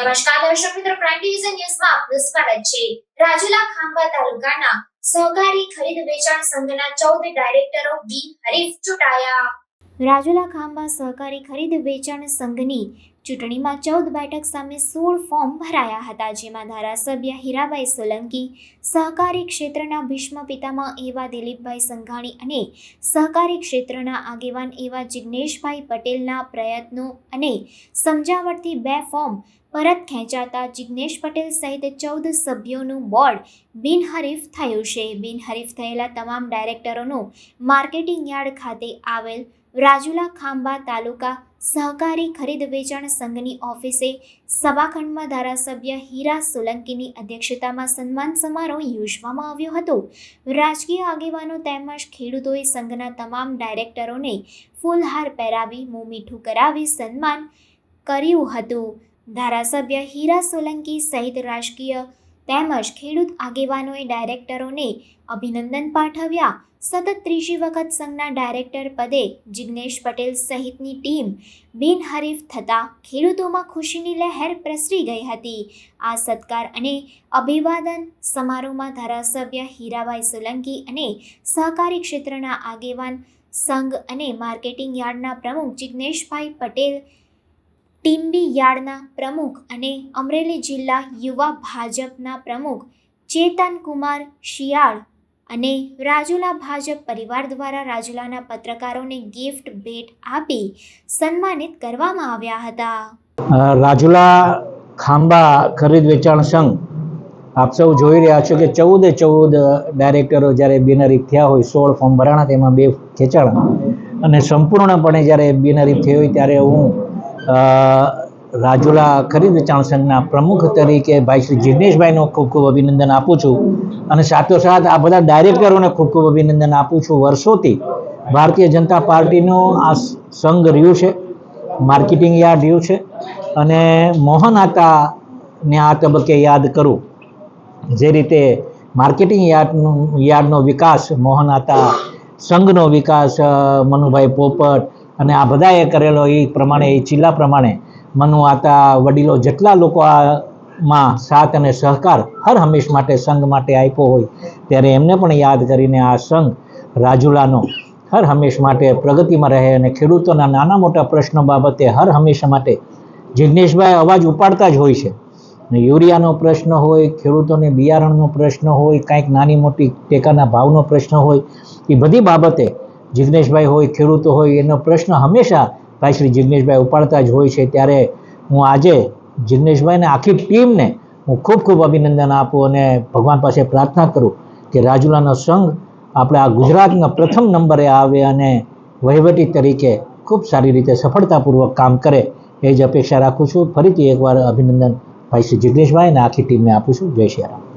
નમસ્કાર દર્શક મિત્રો પ્રાઇમ ડિવિઝન ન્યૂઝમાં આપનું સ્વાગત છે. રાજુલા ખાંભા તાલુકાના સહકારી ખરીદ વેચાણ સંઘના ચૌદ ડાયરેક્ટરો બિનહરીફ ચૂંટાયા. રાજુલા ખાંભા સહકારી ખરીદ વેચાણ સંઘની ચૂંટણીમાં ચૌદ બેઠક સામે સોળ ફોર્મ ભરાયા હતા, જેમાં ધારાસભ્ય હીરાબાઈ સોલંકી, સહકારી ક્ષેત્રના ભીષ્મ પિતામહ એવા દિલીપભાઈ સંઘાણી અને સહકારી ક્ષેત્રના આગેવાન એવા જિગ્નેશભાઈ પટેલના પ્રયત્નો અને સમજાવટથી બે ફોર્મ પરત ખેંચાતા જિગ્નેશ પટેલ સહિત ચૌદ સભ્યોનું બોર્ડ બિનહરીફ થયું છે. બિનહરીફ થયેલા તમામ ડાયરેક્ટરોનું માર્કેટિંગ યાર્ડ ખાતે આવેલ રાજુલા ખાંબા તાલુકા સહકારી ખરીદ વેચાણ સંઘની ઓફિસે સભાખંડમાં ધારાસભ્ય હીરા સોલંકીની અધ્યક્ષતામાં સન્માન સમારોહ યોજવામાં આવ્યો હતો. રાજકીય આગેવાનો તેમજ ખેડૂતોએ સંઘના તમામ ડાયરેક્ટરોને ફૂલહાર પહેરાવી, મોં મીઠું કરાવી સન્માન કર્યું હતું. ધારાસભ્ય હીરા સોલંકી સહિત રાજકીય તેમજ ખેડૂત આગેવાનોએ ડાયરેક્ટરોને અભિનંદન પાઠવ્યા. સતત ત્રીજી વખત સંઘના ડાયરેક્ટર પદે જિગ્નેશ પટેલ સહિતની ટીમ બિનહરીફ થતાં ખેડૂતોમાં ખુશીની લહેર પ્રસરી ગઈ હતી. આ સત્કાર અને અભિવાદન સમારોહમાં ધારાસભ્ય હીરાભાઈ સોલંકી અને સહકારી ક્ષેત્રના આગેવાન સંઘ અને માર્કેટિંગ યાર્ડના પ્રમુખ જિગ્નેશભાઈ પટેલ ટીમ્બી યાર્ડના પ્રમુખ અને અમરેલી જિલ્લા યુવા ભાજપના પ્રમુખ ચેતન કુમાર શિયાળ અને રાજુલા ભાજપ પરિવાર દ્વારા રાજુલાના પત્રકારોને ગિફ્ટ ભેટ આપી સન્માનિત કરવામાં આવ્યા હતા. રાજુલા ખાંબા ખરીદ વેચાણ સંઘ, આપ સૌ જોઈ રહ્યા છો કે ચૌદે ચૌદ ડાયરેક્ટરો જ્યારે બિનહરીફ થયા હોય, સોળ ફોર્મ ભરાણા, તેમાં બે ખેંચાણા. અને સંપૂર્ણપણે જ્યારે બિનહરીફ થઈ હોય ત્યારે હું રાજુલા ખરીદ વેચાણ સંઘના પ્રમુખ તરીકે ભાઈ શ્રી જિગ્નેશભાઈનો ખૂબ ખૂબ અભિનંદન આપું છું. અને સાથોસાથ આ બધા ડાયરેક્ટરોને ખૂબ ખૂબ અભિનંદન આપું છું. વર્ષોથી ભારતીય જનતા પાર્ટીનો આ સંઘ રહ્યું છે, માર્કેટિંગ યાર્ડ રહ્યું છે અને મોહન આતાને આ તબક્કે યાદ કરું. જે રીતે માર્કેટિંગ યાર્ડનું, યાર્ડનો વિકાસ, મોહન આતા સંઘનો વિકાસ મનુભાઈ પોપટ અને આ બધાએ કરેલો એ પ્રમાણે, એ ચિલ્લા પ્રમાણે મનુ આતા વડીલો જેટલા લોકો આમાં સાથ અને સહકાર હર હંમેશ માટે સંઘ માટે આપ્યો હોય, ત્યારે એમને પણ યાદ કરીને આ સંઘ રાજુલાનો હર હંમેશ માટે પ્રગતિમાં રહે અને ખેડૂતોના નાના મોટા પ્રશ્નો બાબતે હર હંમેશા માટે જિજ્ઞેશભાઈ અવાજ ઉપાડતા જ હોય છે. યુરિયાનો પ્રશ્ન હોય, ખેડૂતોને બિયારણનો પ્રશ્ન હોય, કાંઈક નાની મોટી ટેકાના ભાવનો પ્રશ્ન હોય, એ બધી બાબતે જિગ્નેશભાઈ હોય, ખેડૂતો હોય, એનો પ્રશ્ન હંમેશા ભાઈ શ્રી જિગ્નેશભાઈ ઉપાડતા જ હોય છે. ત્યારે હું આજે જિગ્નેશભાઈને, આખી ટીમને હું ખૂબ ખૂબ અભિનંદન આપું અને ભગવાન પાસે પ્રાર્થના કરું કે રાજુલાનો સંઘ આપણે આ ગુજરાતના પ્રથમ નંબરે આવે અને વહીવટી તરીકે ખૂબ સારી રીતે સફળતાપૂર્વક કામ કરે એ જ અપેક્ષા રાખું છું. ફરીથી એકવાર અભિનંદન ભાઈ શ્રી જિગ્નેશભાઈ અને આખી ટીમને આપું છું. જય શ્રી રામ.